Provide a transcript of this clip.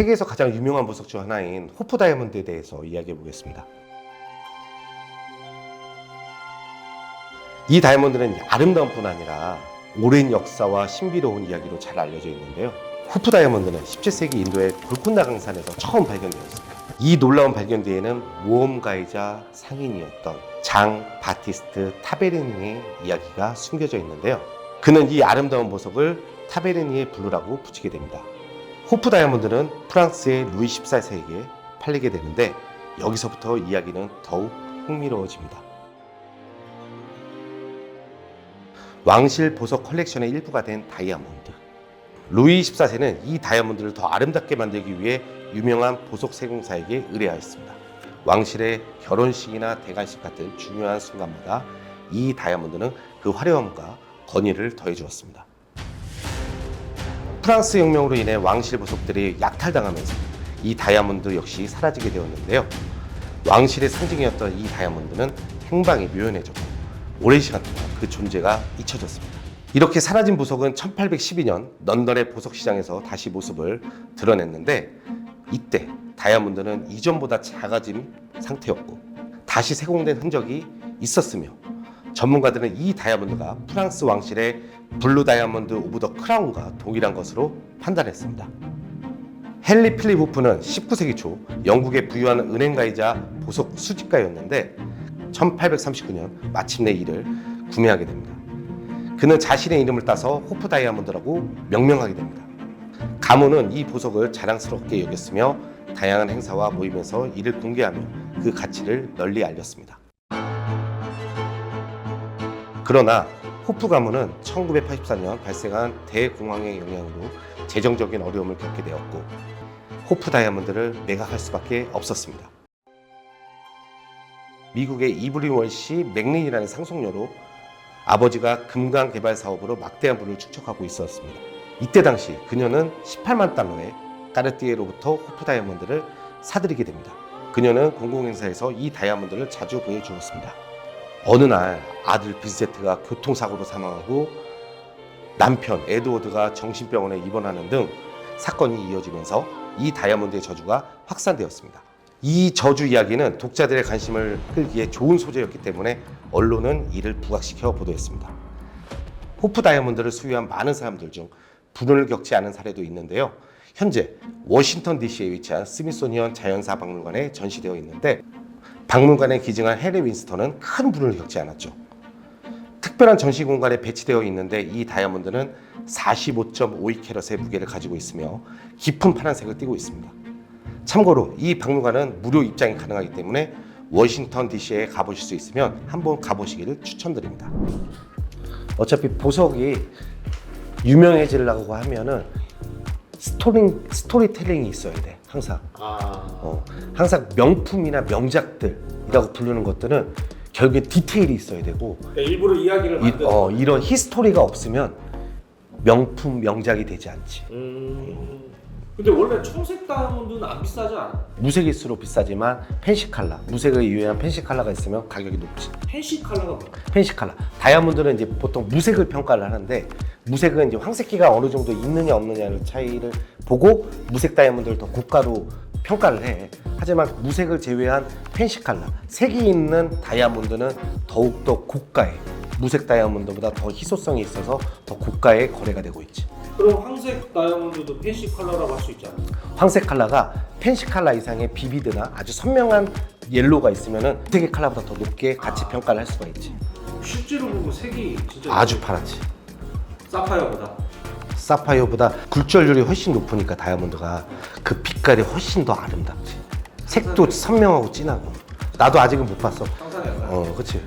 세계에서 가장 유명한 보석 중 하나인 호프 다이아몬드에 대해서 이야기해 보겠습니다. 이 다이아몬드는 아름다운 뿐 아니라 오랜 역사와 신비로운 이야기로 잘 알려져 있는데요. 호프 다이아몬드는 17세기 인도의 골콘다 강산에서 처음 발견되었습니다. 이 놀라운 발견 뒤에는 모험가이자 상인이었던 장 바티스트 타베르니의 이야기가 숨겨져 있는데요. 그는 이 아름다운 보석을 타베르니의 블루라고 붙이게 됩니다. 호프 다이아몬드는 프랑스의 루이 14세에게 팔리게 되는데 여기서부터 이야기는 더욱 흥미로워집니다. 왕실 보석 컬렉션의 일부가 된 다이아몬드. 루이 14세는 이 다이아몬드를 더 아름답게 만들기 위해 유명한 보석 세공사에게 의뢰하였습니다. 왕실의 결혼식이나 대관식 같은 중요한 순간마다 이 다이아몬드는 그 화려함과 건의를 더해 주었습니다. 프랑스 혁명으로 인해 왕실 보석들이 약탈당하면서 이 다이아몬드 역시 사라지게 되었는데요. 왕실의 상징이었던 이 다이아몬드는 행방이 묘연해졌고 오랜 시간 동안 그 존재가 잊혀졌습니다. 이렇게 사라진 보석은 1812년 런던의 보석 시장에서 다시 모습을 드러냈는데 이때 다이아몬드는 이전보다 작아진 상태였고 다시 세공된 흔적이 있었으며 전문가들은 이 다이아몬드가 프랑스 왕실의 블루 다이아몬드 오브 더 크라운과 동일한 것으로 판단했습니다. 헨리 필립 호프는 19세기 초 영국의 부유한 은행가이자 보석 수집가였는데 1839년 마침내 이를 구매하게 됩니다. 그는 자신의 이름을 따서 호프 다이아몬드라고 명명하게 됩니다. 가문은 이 보석을 자랑스럽게 여겼으며 다양한 행사와 모임에서 이를 공개하며 그 가치를 널리 알렸습니다. 그러나 호프 가문은 1984년 발생한 대공황의 영향으로 재정적인 어려움을 겪게 되었고 호프 다이아몬드를 매각할 수밖에 없었습니다. 미국의 이브리 월시 맥린이라는 상속녀로 아버지가 금강 개발 사업으로 막대한 부를 축적하고 있었습니다. 이때 당시 그녀는 18만 달러에 까르띠에로부터 호프 다이아몬드를 사들이게 됩니다. 그녀는 공공행사에서 이 다이아몬드를 자주 보여주었습니다. 어느 날 아들 빈세트가 교통사고로 사망하고 남편 에드워드가 정신병원에 입원하는 등 사건이 이어지면서 이 다이아몬드의 저주가 확산되었습니다. 이 저주 이야기는 독자들의 관심을 끌기에 좋은 소재였기 때문에 언론은 이를 부각시켜 보도했습니다. 호프 다이아몬드를 수유한 많은 사람들 중 불운을 겪지 않은 사례도 있는데요. 현재 워싱턴 DC에 위치한 스미소니언 자연사 박물관에 전시되어 있는데 박물관에 기증한 해리 윈스턴은 큰 불운을 겪지 않았죠. 특별한 전시 공간에 배치되어 있는데 이 다이아몬드는 45.52캐럿의 무게를 가지고 있으며 깊은 파란색을 띠고 있습니다. 참고로 이 박물관은 무료 입장이 가능하기 때문에 워싱턴 DC에 가보실 수 있으면 한번 가보시기를 추천드립니다. 어차피 보석이 유명해지려고 하면은 스토리 스토리텔링이 있어야 돼 항상. 아, 어, 항상 명품이나 명작들이라고 부르는 것들은 결국에 디테일이 있어야 되고 그러니까 일부러 이야기를 이, 만드는. 어, 이런 히스토리가 없으면 명품 명작이 되지 않지. 음. 근데 원래 청색 다이아몬드는 안 비싸지 않아? 무색일수록 비싸지만 펜시 칼라, 무색을 이용한 펜시 칼라가 있으면 가격이 높지. 펜시 컬러가 뭐야? 펜시 칼라. 다이아몬드는 이제 보통 무색을 평가를 하는데 무색은 이제 황색기가 어느 정도 있느냐 없느냐를 차이를 보고 무색 다이아몬드를 더 고가로 평가를 해. 하지만 무색을 제외한 펜시 칼라, 색이 있는 다이아몬드는 더욱더 고가에 무색 다이아몬드보다 더 희소성이 있어서 더 고가에 거래가 되고 있지. 그럼 황색 다이아몬드도 펜시 컬러라고 할 수 있잖아. 황색 칼라가 펜시 칼라 이상의 비비드나 아주 선명한 옐로우가 있으면은 무색의 칼라보다 더 높게 같이 평가를 할 수가 있지. 실제로 보면 색이 진짜 아주 파랗지. 사파이어보다. 사파이어보다 굴절률이 훨씬 높으니까 다이아몬드가 그 빛깔이 훨씬 더 아름답지. 색도 선명하고 진하고. 나도 아직은 못 봤어. 어, 그렇지.